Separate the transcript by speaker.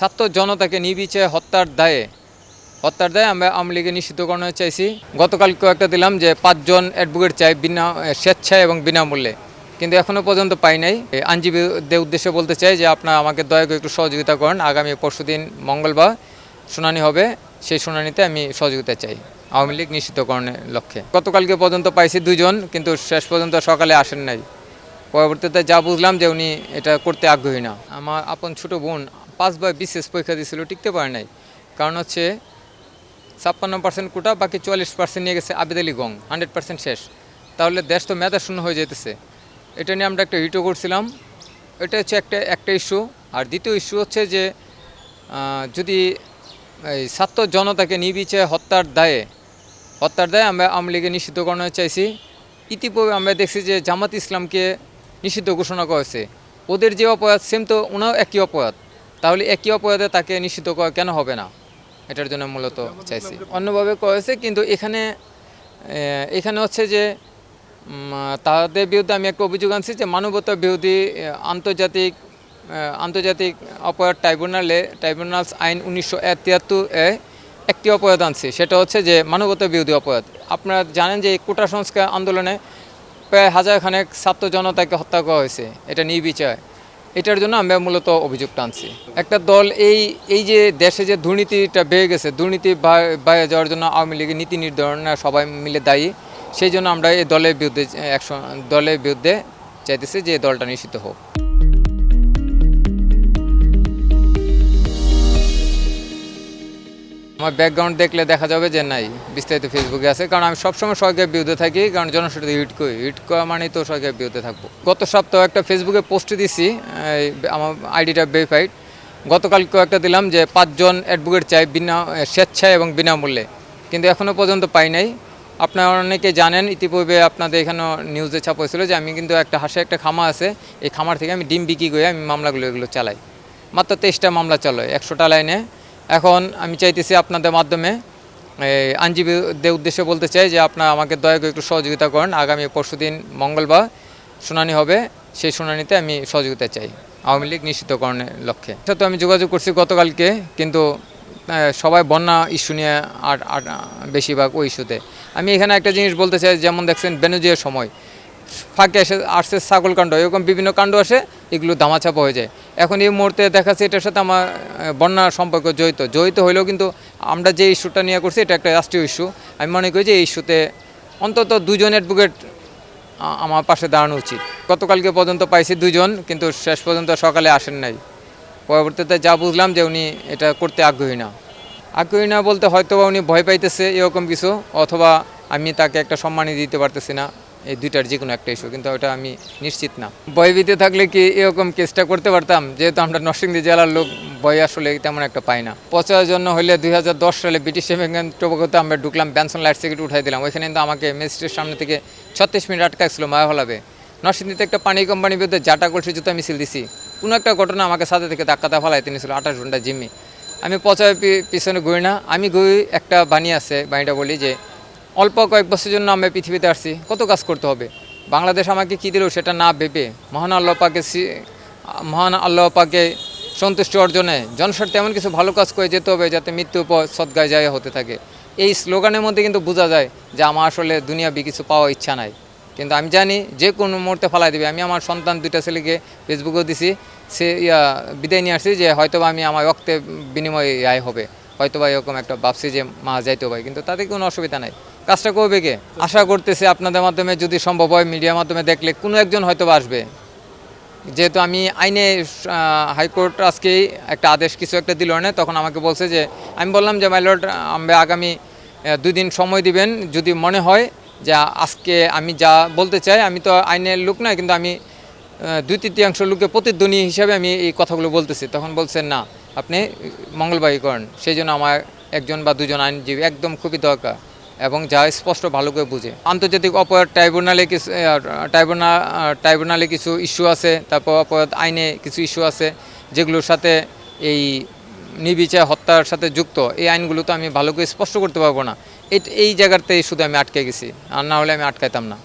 Speaker 1: ছাত্র জনতাকে নির্বিচারে হত্যার দায়ে হত্যার দায়ে আমরা আওয়ামী লীগে নিষিদ্ধ করানো চাইছি। গতকালকেও একটা দিলাম যে পাঁচজন অ্যাডভোকেট চাই বিনা স্বেচ্ছায় এবং বিনামূল্যে। কিন্তু এখনও পর্যন্ত পাই নাই। আইনজীবীদের উদ্দেশ্যে বলতে চাই যে আপনারা আমাকে দয়া করে একটু সহযোগিতা করেন। আগামী পরশুদিন মঙ্গলবার শুনানি হবে। সেই শুনানিতে আমি সহযোগিতা চাই আওয়ামী লীগ নিষিদ্ধকরণের লক্ষ্যে। গতকালকে পর্যন্ত পাইছি দুজন কিন্তু শেষ পর্যন্ত সকালে আসেন নাই। পরবর্তীতে যা বুঝলাম যে উনি এটা করতে আগ্রহী না। আমার আপন ছোট বোন পাঁচবার বিশেষ পরীক্ষা দিয়েছিল, টিকতে পারে নাই। কারণ হচ্ছে ছাপ্পান্ন পার্সেন্ট কোটা, বাকি চুয়াল্লিশ পার্সেন্ট নিয়ে গেছে আবেদ আলী গং, হান্ড্রেড পার্সেন্ট শেষ। তাহলে দেশ তো মেধা শূন্য হয়ে যেতেছে এটা নিয়ে আমরা একটা হিটও করছিলাম। এটা হচ্ছে একটা একটা ইস্যু আর দ্বিতীয় ইস্যু হচ্ছে যে যদি এই ছাত্র জনতাকে নির্বিচারে হত্যার দায়ে হত্যার দায়ে আমরা আওয়ামী লীগে নিষিদ্ধ করানো চাইছি। ইতিপূর্বে আমরা দেখছি যে জামাত ইসলামকে নিষিদ্ধ ঘোষণা করেছে। ওদের যে অপরাধ সেম তো ওনাও একই অপরাধ। তাহলে একই অপরাধে তাকে নিষিদ্ধ করা কেন হবে না? এটার জন্য মূলত চাইছি। অন্যভাবে করেছে কিন্তু এখানে এখানে হচ্ছে যে তাদের বিরুদ্ধে আমি একটা অভিযোগ আনছি যে মানবতা বিরোধী আন্তর্জাতিক আন্তর্জাতিক অপরাধ ট্রাইব্যুনালে, ট্রাইব্যুনালস আইন উনিশশো তিয়াত্তর এ একটি অপরাধ আনছি। সেটা হচ্ছে যে মানবতা বিরোধী অপরাধ। আপনারা জানেন যে কোটা সংস্কার আন্দোলনে প্রায় হাজার খানেক ছাত্র জনতাকে হত্যা করা হয়েছে। এটা নির্বিচার। এটার জন্য আমরা মূলত অভিযোগ টানছি একটা দল এই এই যে দেশে যে দুর্নীতিটা বেড়ে গেছে, দুর্নীতি বাইরে যাওয়ার জন্য আওয়ামী লীগের নীতি নির্ধারণে সবাই মিলে দায়ী, সেই জন্য আমরা এই দলের বিরুদ্ধে, একশো, দলের বিরুদ্ধে চাইতেছি যে দলটা নিষিদ্ধ হোক। আমার ব্যাকগ্রাউন্ড দেখলে দেখা যাবে যে নাই, বিস্তারিত ফেসবুকে আছে। কারণ আমি সবসময় সরকারের বিরুদ্ধে থাকি, কারণ জনসাধারণ হিট করি হিট করা মানেই তো সরকারের বিরুদ্ধে থাকব। গত সপ্তাহে একটা ফেসবুকে পোস্ট দিছি আমার আইডিটা ভেরিফাইড গতকালকেও একটা দিলাম যে পাঁচজন অ্যাডভোকেট চাই বিনা, স্বেচ্ছায় এবং বিনামূল্যে। কিন্তু এখনও পর্যন্ত পাই নাই। আপনারা অনেকে জানেন, ইতিপূর্বে আপনাদের এখানেও নিউজে ছাপা হয়েছিল যে আমি কিন্তু একটা হাসে একটা খামা আছে। এই খামার থেকে আমি ডিম বিক্রি করে আমি মামলাগুলো এগুলো চালাই। মাত্র তেইশটা মামলা চলে, একশোটা লাইনে। এখন আমি চাইতেছি আপনাদের মাধ্যমে আইনজীবীদের উদ্দেশ্যে বলতে চাই যে আপনারা আমাকে দয়া করে একটু সহযোগিতা করেন। আগামী পরশুদিন মঙ্গলবার শুনানি হবে, সেই শুনানিতে আমি সহযোগিতা চাই আওয়ামী লীগ নিষিদ্ধকরণের লক্ষ্যে। সাথে আমি যোগাযোগ করছি গতকালকে, কিন্তু সবাই বন্যা ইস্যু নিয়ে আর বেশিরভাগ ওই ইস্যুতে। আমি এখানে একটা জিনিস বলতে চাই, যেমন দেখছেন বেনুজিয়ার সময়। ফাঁকে এসে আসছে ছাগল কাণ্ড, এরকম বিভিন্ন কাণ্ড আসে, এগুলো ধামাচাপা হয়ে যায়। এখন এই মুহূর্তে দেখা যাচ্ছে এটার সাথে আমার বন্যার সম্পর্ক জড়িত। জড়িত হইলেও কিন্তু আমরা যে ইস্যুটা নিয়ে করছি, এটা একটা রাষ্ট্রীয় ইস্যু আমি মনে করি যে এই ইস্যুতে অন্তত দুজন অ্যাডভোকেট আমার পাশে দাঁড়ানো উচিত। গতকালকে পর্যন্ত পাইছি দুজন কিন্তু শেষ পর্যন্ত সকালে আসেন নাই। পরবর্তীতে যা বুঝলাম যে উনি এটা করতে আগ্রহী না। আগ্রহী না বলতে হয়তো উনি ভয় পাইতেছে এরকম কিছু, অথবা আমি তাকে একটা সম্মানই দিতে পারতেছি না। এই দুইটার যে কোনো একটা ইস্যু কিন্তু ওটা আমি নিশ্চিত না। ভয়ভীতি থাকলে কি এরকম কেসটা করতে পারতাম? যেহেতু আমরা নরসিংদী জেলার লোক, ভয় আসলে তেমন একটা পাই না। পচার জন্য হলে দুই সালে ব্রিটিশ টোবাকোতে আমরা ঢুকলাম ব্যানসন লাইট সিকিউরিটি উঠাই দিলাম। ওইখানে কিন্তু আমাকে ম্যাজিস্ট্রেট সামনে থেকে ছত্রিশ মিনিট আটকাইছিল মায়া হলাবে। নরসিংদীতে একটা পানি কোম্পানির বিরুদ্ধে জাটা কলসি জুতা মিছিল দিছি। কোনো একটা ঘটনা আমাকে সাথে থেকে ধাক্কাতে ফেলাই তিনি ছিল আঠাশ ঘণ্টা জিম্মি। আমি পচার পিছনে ঘুরি না। আমি ঘুরি একটা বাণী আছে, বাণীটা বলি যে অল্প কয়েক বছরের জন্য আমি পৃথিবীতে আসছি। কত কাজ করতে হবে? বাংলাদেশ আমাকে কী দিল সেটা না ভেবে মহান আল্লাহ পাকে মহান আল্লাহ পাকে সন্তুষ্টি অর্জনে জনস্বার্থে এমন কিছু ভালো কাজ করে যেতে হবে যাতে মৃত্যুর পর সদ্গায় যায় হতে থাকে। এই স্লোগানের মধ্যে কিন্তু বোঝা যায় যে আমার আসলে দুনিয়াবি কিছু পাওয়ার ইচ্ছা নাই। কিন্তু আমি জানি যে কোনো মুহূর্তে ফালাই দেবে। আমি আমার সন্তান দুইটা ছেলেকে ফেসবুকেও দিছি। সে, ইয়া, বিদায় নিয়ে আসছি যে হয়তোবা আমি আমার রক্তের বিনিময়ে আয় হবে। হয়তোবা এরকম একটা ভাবছি যে মা যাইতে পারে কিন্তু তাতে কোনো অসুবিধা নাই। কাজটা করবে কে? আশা করতেছি আপনাদের মাধ্যমে যদি সম্ভব হয় মিডিয়ার মাধ্যমে দেখলে কোনো একজন হয়তো আসবে। যেহেতু আমি আইনে হাইকোর্ট আজকেই একটা আদেশ কিছু একটা দিল না, তখন আমাকে বলছে যে, আমি বললাম যে মাইলট আমরা আগামী দুই দিন সময় দিবেন। যদি মনে হয় যে আজকে আমি যা বলতে চাই, আমি তো আইনের লোক না, কিন্তু আমি দুই তৃতীয়াংশ লোকে প্রতিধ্বনি হিসাবে আমি এই কথাগুলো বলতেছি। তখন বলছেন না, আপনি মঙ্গলবারই করেন। সেই জন্য আমার একজন বা দুজন আইনজীবী একদম খুবই দরকার। এবং যা স্পষ্ট ভালো করে বুঝে। আন্তর্জাতিক অপরাধ ট্রাইব্যুনালে কিছু ট্রাইব্যুনাল ট্রাইব্যুনালে কিছু ইস্যু আছে, তারপর অপরাধ আইনে কিছু ইস্যু আছে, যেগুলোর সাথে এই নির্বিচার হত্যার সাথে যুক্ত, এই আইনগুলো তো আমি ভালো করে স্পষ্ট করতে পারব না। এই জায়গাতেই শুধু আমি আটকে গেছি, আর না হলে আমি আটকাইতাম না।